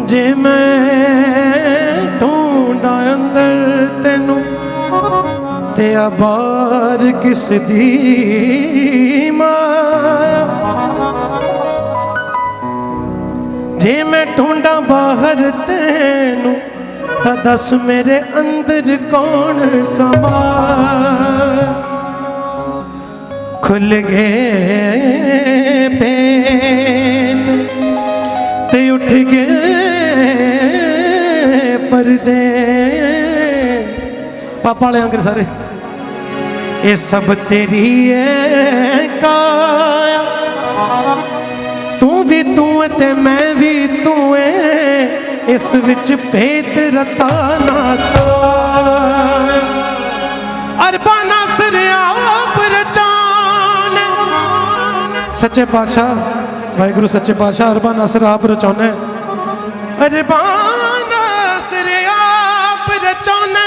ਜੇ ਮੈਂ ਢੂੰਡਾਂ ਅੰਦਰ ਤੈਨੂੰ, ਤੇ ਆ ਬਾਹਰ ਕਿਸ ਦੀ ਮਾਇਆ ਜੇ ਮੈਂ ਢੂੰਡਾਂ ਬਾਹਰ ਤੈਨੂੰ, ਤਾਂ ਦੱਸ ਮੇਰੇ ਅੰਦਰ ਕੌਣ ਸਮਾ? ਖੁੱਲ ਗਏ ਪੇਨ ਪਰਦੇ ਪਾਪਾ ਵਾਲੇ ਅੰਗਰ ਸਾਰੇ। ਇਹ ਸਭ ਤੇਰੀ ਹੈ ਕਾਇਆ ਤੂੰ ਵੀ ਤੂੰ ਤੇ ਮੈਂ ਵੀ ਤੂੰ ਹੈ ਇਸ ਵਿੱਚ ਭੇਤ ਰਤਾ ਨਾ ਕੋਈ। ਅਰਬਾਂ ਨਸਰ ਆਪ ਰਚਾਨ ਸੱਚੇ ਪਾਤਸ਼ਾਹ, ਵਾਹਿਗੁਰੂ ਸੱਚੇ ਪਾਤਸ਼ਾਹ ਅਰਬਾਂ ਨਸਰ ਆਪ ਰਚਾਉਣਾ ਅਰਬਾਂ ਨਸਰ ਆਪ ਰਚਾਉਣਾ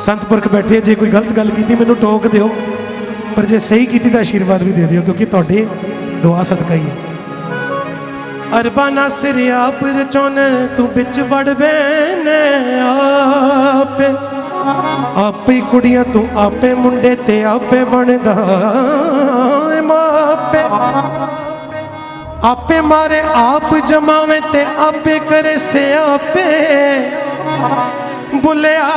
ਸੰਤ ਪੁਰਖ ਬੈਠੇ ਜੇ ਕੋਈ ਗਲਤ ਗੱਲ ਕੀਤੀ, ਮੈਨੂੰ ਟੋਕ ਦਿਓ। ਪਰ ਜੇ ਸਹੀ ਕੀਤੀ, ਤਾਂ ਆਸ਼ੀਰਵਾਦ ਵੀ ਦੇ ਦਿਓ, ਕਿਉਂਕਿ ਤੁਹਾਡੇ ਦੁਆ ਸਦਕਾ ਹੀ ਹੈ। ਅਰਬਾਂ ਨਸਰ ਆਪ ਰਚਾਉਣਾ ਤੂੰ ਵਿੱਚ ਵੜ ਬੈਨ ਆਪੇ। ਆਪੇ ਕੁੜੀਆਂ, ਤੂੰ ਆਪੇ ਮੁੰਡੇ ਤੇ ਆਪੇ ਬਣਦਾ ਏ ਮਾਪੇ। ਆਪੇ ਮਾਰੇ ਆਪ ਜਮਾਵੇ ਤੇ ਆਪੇ ਕਰੇ ਸਿਆਪੇ ਬੁੱਲਿਆ,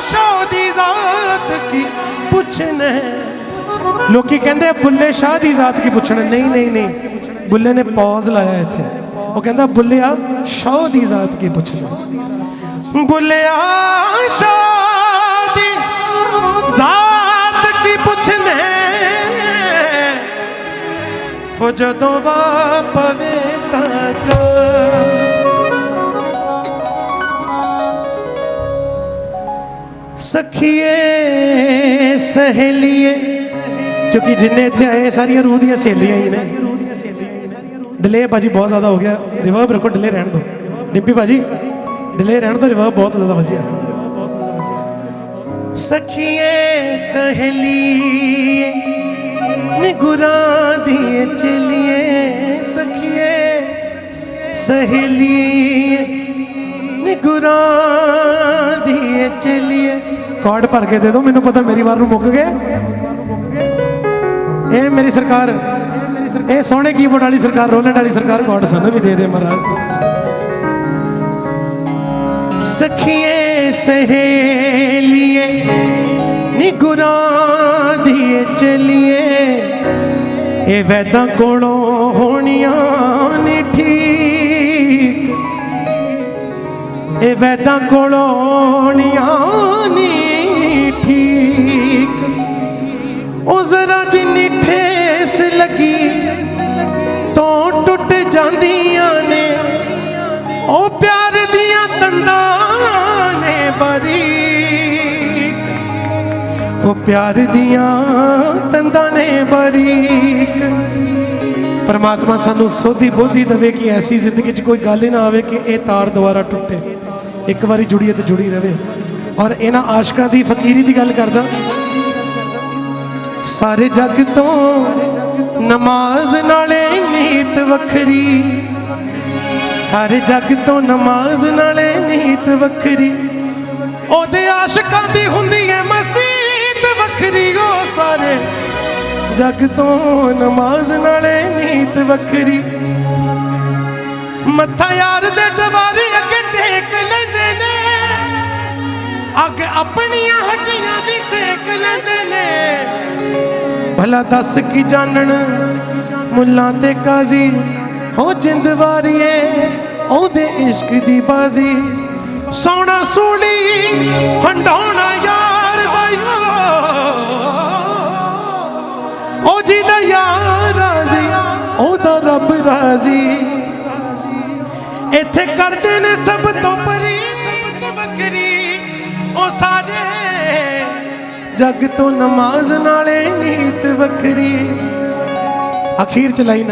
ਸ਼ਾਹ ਦੀ ਜ਼ਾਤ ਕੀ ਪੁੱਛਨੇ? ਲੋਕੀ ਕਹਿੰਦੇ ਬੁੱਲੇ ਸ਼ਾਹ ਦੀ ਜ਼ਾਤ ਕੀ ਪੁੱਛਣਾ ਨਹੀਂ ਨਹੀਂ ਨਹੀਂ। ਬੁੱਲੇ ਨੇ ਪੌਜ਼ ਲਾਇਆ ਇੱਥੇ। ਉਹ ਕਹਿੰਦਾ ਬੁੱਲਿਆ, ਸ਼ਾਹ ਦੀ ਜ਼ਾਤ ਕੀ ਪੁੱਛਣਾ ਬੁੱਲਿਆ, ਸ਼ਾਹ ਜਦੋਂ ਵਾ ਪਵੇ ਤਾਂ ਜੋ। ਸਖੀਏ, ਸਹੇਲੀਏ, ਕਿਉਂਕਿ ਜਿੰਨੇ ਇੱਥੇ ਆਏ, ਸਾਰੀਆਂ ਰੂਹ ਦੀਆਂ ਸਹੇਲੀਆਂ ਹੀ ਨੇ। ਡਿਲੇ ਭਾਜੀ, ਬਹੁਤ ਜ਼ਿਆਦਾ ਹੋ ਗਿਆ। ਰਿਵਰਬ ਰੱਖੋ, ਡਿਲੇ ਰਹਿਣ ਦਿਓ। ਡਿੰਪੀ ਭਾਜੀ, ਡਿਲੇ ਰਹਿਣ ਤੋਂ ਰਿਵਰਬ ਬਹੁਤ ਜ਼ਿਆਦਾ ਵੱਜਿਆ। ਸਖੀਏ, ਸਹੇਲੀਏ ਨਿਗੁਰਾਂ ਦੀ ਚਲੀਏ ਸਖੀਏ ਸਹੇਲੀਏ ਨਿਗੁਰਾਂ ਦੀ ਚਲੀਏ। ਕਾਰਡ ਭਰ ਕੇ ਦੇ ਦਿਓ ਮੈਨੂੰ ਪਤਾ ਮੇਰੀ ਵਾਰ ਨੂੰ ਮੁੱਕ ਗਏ। ਇਹ ਮੇਰੀ ਸਰਕਾਰ, ਇਹ ਸੋਹਣੇ ਕੀਬੋਰਡ ਵਾਲੀ ਸਰਕਾਰ, ਰੋਲੈਂਡ ਵਾਲੀ ਸਰਕਾਰ ਕਾਰਡ ਸਾਨੂੰ ਵੀ ਦੇ ਦੇ ਮਹਾਰਾਜ। ਸਖੀਏ ਸਹੇਲੀਏ ਨਿਗੁਰਾਂ ਦੀ ਚਲੀਏ। ਇਹ ਵੈਦਾਂ ਕੋਲੋਂ ਹੋਣੀਆਂ ਨੇ ਠੀਕ। ਇਹ ਵੈਦਾਂ ਕੋਲੋਂ ਹੋਣੀਆਂ ਨੇ ਠੀਕ। ਉਹ ਜ਼ਰਾ ਜਿੰਨੀ ਉਹ ਪਿਆਰ ਦੀਆਂ ਤੰਦਾਂ ਨੇ ਬਰੀਕ। ਪਰਮਾਤਮਾ ਸਾਨੂੰ ਸੋਧੀ ਬੋਧੀ ਦੇਵੇ ਕਿ ਐਸੀ ਜ਼ਿੰਦਗੀ 'ਚ ਕੋਈ ਗੱਲ ਹੀ ਨਾ ਆਵੇ ਕਿ ਇਹ ਤਾਰ ਦੁਬਾਰਾ ਟੁੱਟੇ। ਇੱਕ ਵਾਰੀ ਜੁੜੀਏ ਤੇ ਜੁੜੀ ਰਵੇ। ਔਰ ਇਹਨਾਂ ਆਸ਼ਕਾਂ ਦੀ ਫਕੀਰੀ ਦੀ ਗੱਲ ਕਰਦਾ। ਸਾਰੇ ਜੱਗ ਤੋਂ ਨਮਾਜ਼ ਨਾਲੇ ਨੀਤ ਵੱਖਰੀ। ਸਾਰੇ ਜੱਗ ਤੋਂ ਨਮਾਜ਼ ਨਾਲੇ ਨੀਤ ਵੱਖਰੀ। ਉਹਦੇ ਆਸ਼ਕਾਂ ਦੀ ਹੁੰਦੀ ਹੈ ਜਗ ਤੋਂ ਨਮਾਜ਼ ਨਾਲੇ ਨੀਤ ਵੱਖਰੀ। ਮੱਥਾ ਯਾਰ ਦੇ ਦਵਾਰੇ ਅੱਗੇ ਟੇਕ ਲੈਂਦੇ ਨੇ। ਅੱਗ ਆਪਣੀਆਂ ਹੱਡੀਆਂ ਦੀ ਸੇਕ ਲੈਂਦੇ ਨੇ। ਭਲਾ ਦੱਸ ਕੀ ਜਾਣਨ? ਮੁੱਲਾਂ ਤੇ ਕਾਜ਼ੀ ਹੋ ਜਿੰਦ ਵਾਰੀਏ, ਉਹਦੇ ਇਸ਼ਕ ਦੀ ਬਾਜ਼ੀ। ਸੋਨਾ ਸੂਲੀ ਹੰਡਾਉਣ ਇੱਥੇ ਕਰਦੇ ਨੇ ਸਭ ਤੋਂ ਪਰੀ ਵੱਖਰੀ ਉਹ ਸਾਰੇ। ਜੱਗ ਤੋਂ ਨਮਾਜ਼ ਨਾਲੇ ਨੀਤ ਵੱਖਰੀ। ਅਖੀਰ ਚ ਲਾਈਨ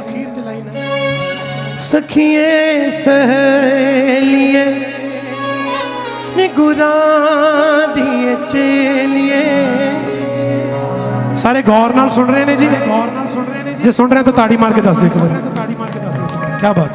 ਅਖੀਰ ਚ ਲਾਈਨ ਸਖੀਏ, ਸਹੇਲੀਏ ਨਿਗੁਰਾਂ ਦੀ ਚੇਲੀਏ। ਸਾਰੇ ਗੌਰ ਨਾਲ ਸੁਣ ਰਹੇ ਨੇ ਜੀ। ਗੌਰ ਨਾਲ ਸੁਣ ਰਹੇ ਨੇ ਜੇ। ਸੁਣ ਰਹੇ ਤਾਂ ਤਾੜੀ ਮਾਰ ਕੇ ਦੱਸ ਦਿਓ ਇੱਕ ਵਾਰੀ। ਤਾੜੀ ਮਾਰ ਕੇ ਦੱਸ ਦਿਓ ਕੀ ਬਾਤ